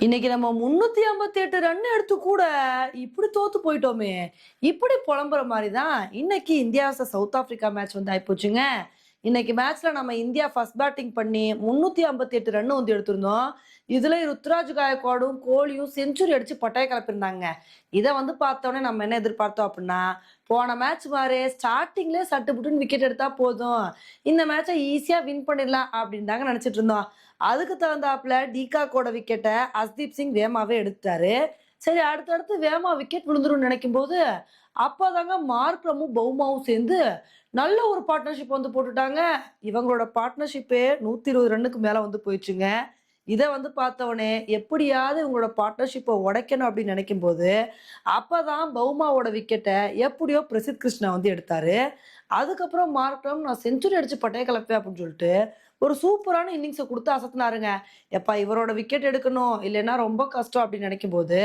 இன்னைக்கு நம்ம முன்னூத்தி ஐம்பத்தி எட்டு ரன் எடுத்து கூட இப்படி தோத்து போயிட்டோமே. இப்படி புலம்புற மாதிரி தான் இன்னைக்கு இந்தியா சவுத் ஆப்பிரிக்கா மேட்ச் வந்து ஆயிப்போச்சுங்க இன்னைக்கு மேட்ச்ல நம்ம இந்தியா ஃபர்ஸ்ட் பேட்டிங் பண்ணி முன்னூத்தி ஐம்பத்தி எட்டு ரன் வந்து எடுத்திருந்தோம். இதுல ருத்ராஜ் காயக்கோடும் கோலியும் செஞ்சுரி அடிச்சு பட்டாய கிளப்பிருந்தாங்க இதை வந்து பார்த்தோன்னே நம்ம என்ன எதிர்பார்த்தோம் அப்படின்னா போன மேட்ச் மாதிரி ஸ்டார்டிங்லேயே சட்டு புட்டுன்னு விக்கெட் எடுத்தா போதும். இந்த மேட்சை ஈஸியா வின் பண்ணிடலாம் அப்படின்னு தாங்க நினைச்சிட்டு இருந்தோம். அதுக்கு தகுந்தாப்புல டீகாக்கோட விக்கெட்டை அஸ்தீப் சிங் வேமாவே எடுத்தாரு சரி அடுத்தடுத்து வேமா விக்கெட் விழுந்துரும் நினைக்கும் போது அப்போதாங்க மார்க்ரமும் பௌமாவும் சேர்ந்து நல்ல ஒரு பார்ட்னர்ஷிப் வந்து போட்டுட்டாங்க. இவங்களோட பார்ட்னர்ஷிப்பே நூற்றி இருபது ரன்னுக்கு மேலே வந்து போயிடுச்சுங்க. இதை வந்து பார்த்தவொடனே எப்படியாவது இவங்களோட பார்ட்னர்ஷிப்பை உடைக்கணும் அப்படின்னு நினைக்கும் போது அப்பதான் பௌமாவோட விக்கெட்டை எப்படியோ பிரசித் கிருஷ்ணா வந்து எடுத்தார். அதுக்கப்புறம் மார்க்ரம் நான் செஞ்சுரி அடித்து பட்டைய கலப்பேன் அப்படின்னு சொல்லிட்டு ஒரு சூப்பரான இன்னிங்ஸை கொடுத்து அசத்துனாருங்க. எப்பா இவரோட விக்கெட் எடுக்கணும் இல்லைன்னா ரொம்ப கஷ்டம் அப்படின்னு நினைக்கும் போது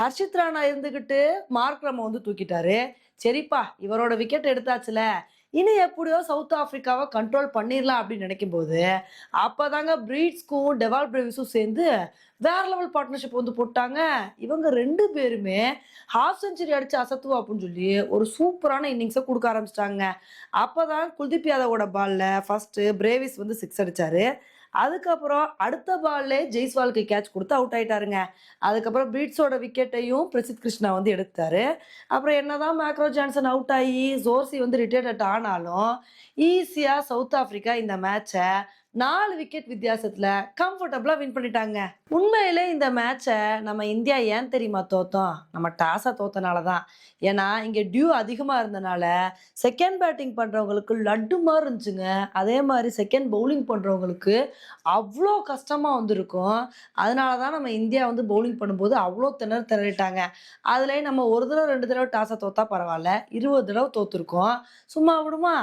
ஹர்ஷித் ராணா இருந்துகிட்டு மார்க்ரம வந்து தூக்கிட்டாரு. சரிப்பா இவரோட விக்கெட் எடுத்தாச்சுல இனி எப்படியோ சவுத் ஆஃப்ரிக்காவை கண்ட்ரோல் பண்ணிடலாம் அப்படின்னு நினைக்கும் போது அப்போதாங்க பிரீட்ஸ்க்கும் டெவால் பிரேவிஸும் சேர்ந்து வேற லெவல் பார்ட்னர்ஷிப் வந்து போட்டாங்க. இவங்க ரெண்டு பேருமே ஹாஃப் செஞ்சுரி அடிச்சு அசத்துவோம் அப்படின்னு சொல்லி ஒரு சூப்பரான இன்னிங்ஸை கொடுக்க ஆரம்பிச்சிட்டாங்க. அப்போதான் குல்தீப் யாதவோட பால்ல ஃபர்ஸ்ட் பிரேவிஸ் வந்து சிக்ஸ் அடிச்சாரு. அதுக்கப்புறம் அடுத்த பால்லே ஜெய்ஸ்வாலுக்கு கேட்ச் கொடுத்து அவுட் ஆயிட்டாருங்க. அதுக்கப்புறம் பீட்ஸோட விக்கெட்டையும் பிரசித் கிருஷ்ணா வந்து எடுத்தாரு. அப்புறம் என்னதான் மேக்ரோ ஜான்சன் அவுட் ஆகி ஜோர்சி வந்து ரிட்டையர்ட் ஆனாலும் ஈஸியாக சவுத் ஆப்பிரிக்கா இந்த மேட்சை நாலு விக்கெட் வித்தியாசத்துல கம்ஃபர்டபுளா வின் பண்ணிட்டாங்க. உண்மையிலே இந்த மேட்சை நம்ம இந்தியா ஏன் தெரியுமா தோத்தோம்? நம்ம டாஸா தோத்தனால தான் ஏன்னா இங்க டியூ அதிகமா இருந்தனால செகண்ட் பேட்டிங் பண்றவங்களுக்கு லட்டு மாதிரி இருந்துச்சுங்க. அதே மாதிரி செகண்ட் பவுலிங் பண்றவங்களுக்கு அவ்வளோ கஷ்டமா வந்திருக்கும். அதனால தான் நம்ம இந்தியா வந்து பவுலிங் பண்ணும்போது அவ்வளோ திணறு திணறிட்டாங்க. அதுலேயும் நம்ம ஒரு தடவை ரெண்டு தடவை டாஸை தோத்தா பரவாயில்ல. இருபது தடவை தோத்துருக்கோம். சும்மா விடுமா?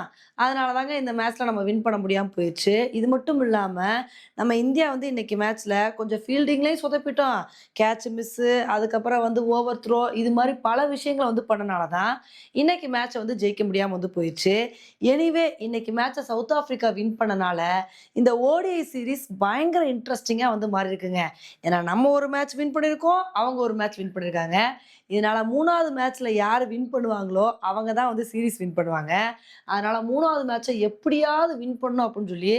அதனால தாங்க இந்த மேட்ச்ல நம்ம வின் பண்ண முடியாமல் போயிடுச்சு. இது மட்டும் மட்டும் இல்லாமல் நம்ம இந்தியா வந்து இன்னைக்கு மேட்ச்ல கொஞ்சம் ஃபீல்டிங்லேயும் சொதப்பிட்டோம். கேட்ச் மிஸ்ஸு அதுக்கப்புறம் வந்து ஓவர் த்ரோ இது மாதிரி பல விஷயங்களை வந்து பண்ணனால தான் இன்னைக்கு மேட்சை வந்து ஜெயிக்க முடியாமல் வந்து போயிடுச்சு. எனிவே இன்னைக்கு மேட்சை சவுத் ஆஃப்ரிக்கா வின் பண்ணனால இந்த ஓடிஐ சீரிஸ் பயங்கர இன்ட்ரெஸ்டிங்காக வந்து மாறி இருக்குங்க ஏன்னா நம்ம ஒரு மேட்ச் வின் பண்ணியிருக்கோம் அவங்க ஒரு மேட்ச் வின் பண்ணியிருக்காங்க. இதனால மூணாவது மேட்ச்ல யார் வின் பண்ணுவாங்களோ அவங்க தான் வந்து சீரிஸ் வின் பண்ணுவாங்க. அதனால மூணாவது மேட்சை எப்படியாவது வின் பண்ணணும் அப்படின்னு சொல்லி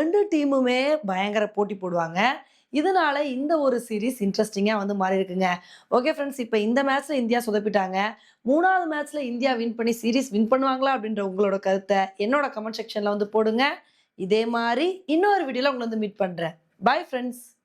ரெண்டு டீமுமே பயங்கர போட்டி போடுவாங்க. இதனால இந்த ஒரு சீரிஸ் இன்ட்ரெஸ்டிங்காக வந்து மாறி இருக்குங்க. ஓகே ஃப்ரெண்ட்ஸ் இப்போ இந்த மேட்ச்ல இந்தியா சொதப்பிட்டாங்க. மூணாவது மேட்ச்ல இந்தியா வின் பண்ணி சீரிஸ் வின் பண்ணுவாங்களா அப்படின்ற உங்களோட கருத்தை என்னோட கமெண்ட் செக்ஷன்ல வந்து போடுங்க. இதே மாதிரி இன்னொரு வீடியோல உங்களை வந்து மீட் பண்றேன். Bye friends